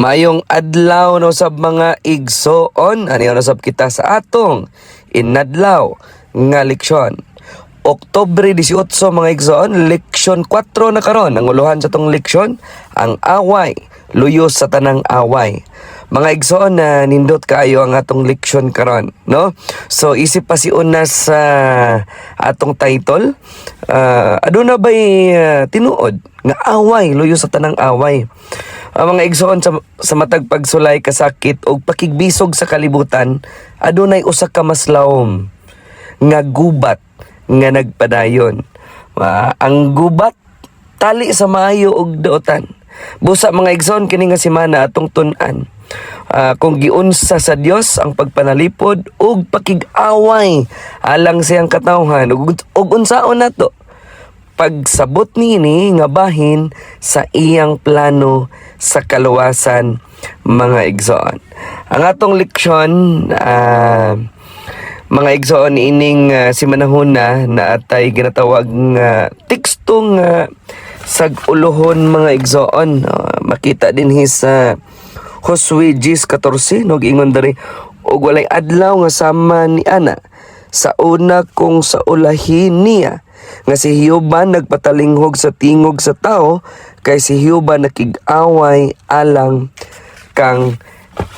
Mayong adlaw no sab mga igsoon ani ano sab kita sa atong inadlaw nga leksyon. Oktobre 18 mga igsoon, leksyon 4 na karon ang uluhan sa tong leksyon ang away, luyos sa tanang away. Mga igsoon na nindot kaayo ang atong leksyon karon, no? So isip pa si una sa atong title, uh, aduna ba'y uh, tinuod nga away, luyos sa tanang away. Ang mga igsoon sa, sa matag pagsulay kasakit o pakigbisog sa kalibutan, adunay usa ka maslawom nga gubat nga nagpadayon. Ah, ang gubat tali sa maayo og daotan. Busa mga igsoon kini nga semana atong tun-an. Ah, kung giunsa sa Dios ang pagpanalipod ug pakig-away alang siyang katawhan ug unsaon nato pagsabot nini nga bahin sa iyang plano sa kaluwasan mga igsoon. Ang atong leksyon ah, mga igsoon ining ah, si manahuna na atay ginatawag nga tekstong nga sag-ulohon mga igsoon. Ah, makita din sa Josue 10:14 no ingon diri og walay adlaw nga sama ni ana sa una kong sa ulahin niya nga si Hiyoba nagpatalinghog sa tingog sa tao kay si Hiyoba nakig-away alang kang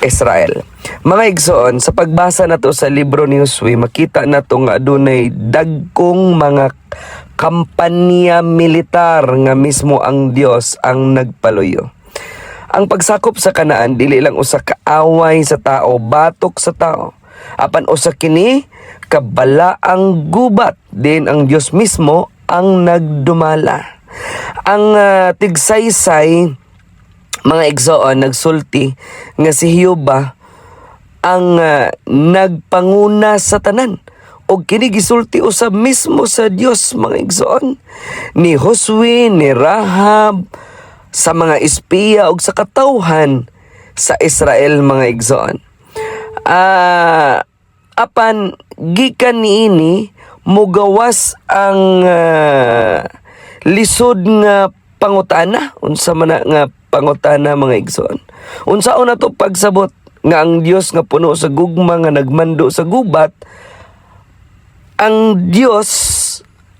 Israel. Mga igsoon, sa pagbasa nato sa libro ni Josue, makita nato nga adunay dagkong mga kampanya militar nga mismo ang Dios ang nagpaluyo. Ang pagsakop sa kanaan dili lang usa ka away sa tao, batok sa tao. Apan usa kini kabalaang gubat. Din ang Dios mismo ang nagdumala. Ang ah, tigsaysay mga igsoon nagsulti nga si Hiyoba ang ah, nagpanguna sa tanan. Og kini gisulti usab mismo sa Dios mga igsoon ni Josue ni Rahab sa mga espiya ug sa katawhan sa Israel mga igsoon ah apan gikan niini mugawas ang ah, lisod nga pangutana. Unsa man nga pangutana mga igsoon? Unsaon na to pagsabot nga ang Dios nga puno sa gugma nga nagmando sa gubat. Ang Dios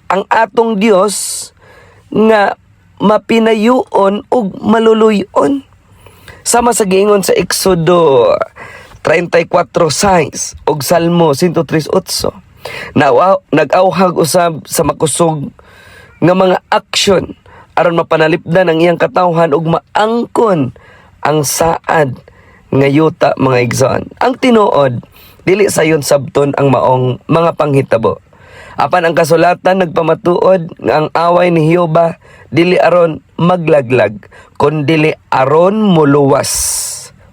ang atong Dios nga mapinayuon ug maluluyon. Sama sa giingon sa Exodo 34:6 ug Salmo 103:8 na nag-awhag usab sa makusog nga mga aksyon aron mapanalipdan ang iyang katawhan ug maangkon ang saad nga yuta mga igsoon. Ang tinuod dili sayon sabton ang maong mga panghitabo. Apan ang kasulatan nagpamatuod nga ang away ni Hioba dili aron maglaglag kun dili aron muluwas.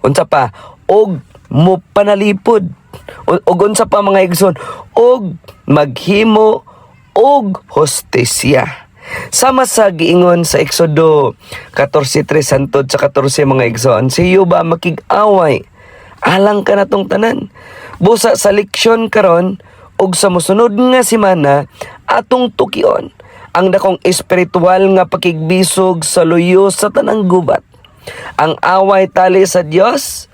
Unsa pa og mo panalipod O- ug unsa pa mga igsoon og maghimo og hostesya. Sama sa giingon sa Exodo 14:3 santod sa 14 mga igsoon, si Yuba makig-away alang ka na tong tanan. Busa sa leksyon karon ug sa mosunod nga semana atong tukion ang dakong espiritual nga pakigbisog sa luyo sa tanang gubat. Ang away tali sa Dios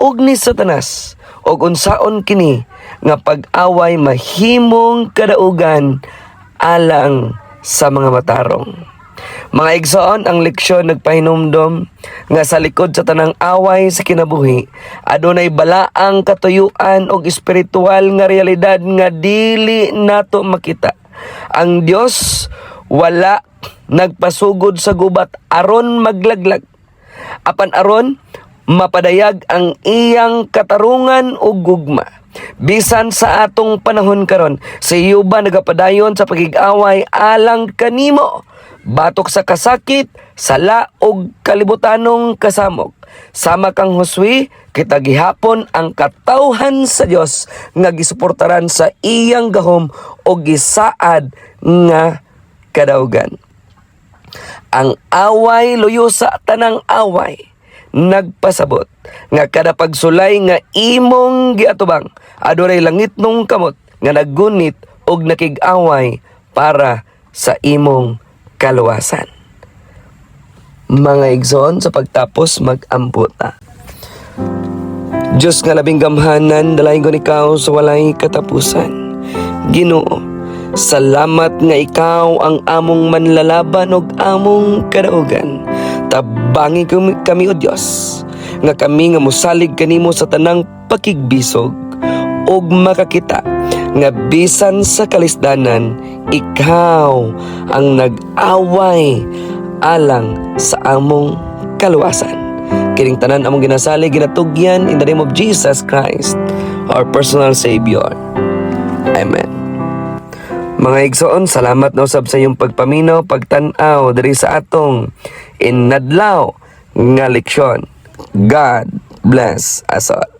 ug ni Satanas ug unsaon kini nga pag-away mahimong kadaugan alang sa mga matarong. Mga igsoon, ang leksyon nagpahinumdom nga sa likod sa tanang away sa kinabuhi, adunay balaang katuyuan og espiritual nga realidad nga dili nato makita. Ang Dios wala nagpasugod sa gubat aron maglaglag. Apan aron mapadayag ang iyang katarungan ug gugma. Bisan sa atong panahon karon, si Yuba nagapadayon sa pagig-away alang kanimo. Batok sa kasakit, sala ug kalibutanong kasamok. Sama kang Josue, kita gihapon ang katawhan sa Dios nga gisuportaran sa iyang gahom o gisaad nga kadaugan. Ang away luyo sa tanang away nagpasabot nga kada pagsulay nga imong giatubang adunay langit nung kamot nga naggunit og nakig-away para sa imong kaluwasan. mga igsoon sa pagtapos mag-amputa. Diyos nga labing gamhanan, dalahin ko ikaw sa walay katapusan. Ginoo, salamat nga ikaw ang among manlalaban og among kadaugan. Tabangi kami, kami o Diyos, nga kami nga musalig kanimo sa tanang pakigbisog og makakita nga bisan sa kalisdanan ikaw ang nag-away alang sa among kaluwasan. Kining tanan among ginasali ginatugyan in the name of Jesus Christ, our personal Savior. Amen. Mga igsoon, salamat na usab sa iyong pagpaminaw, pagtanaw diri sa atong inadlaw nga leksyon. God bless us all.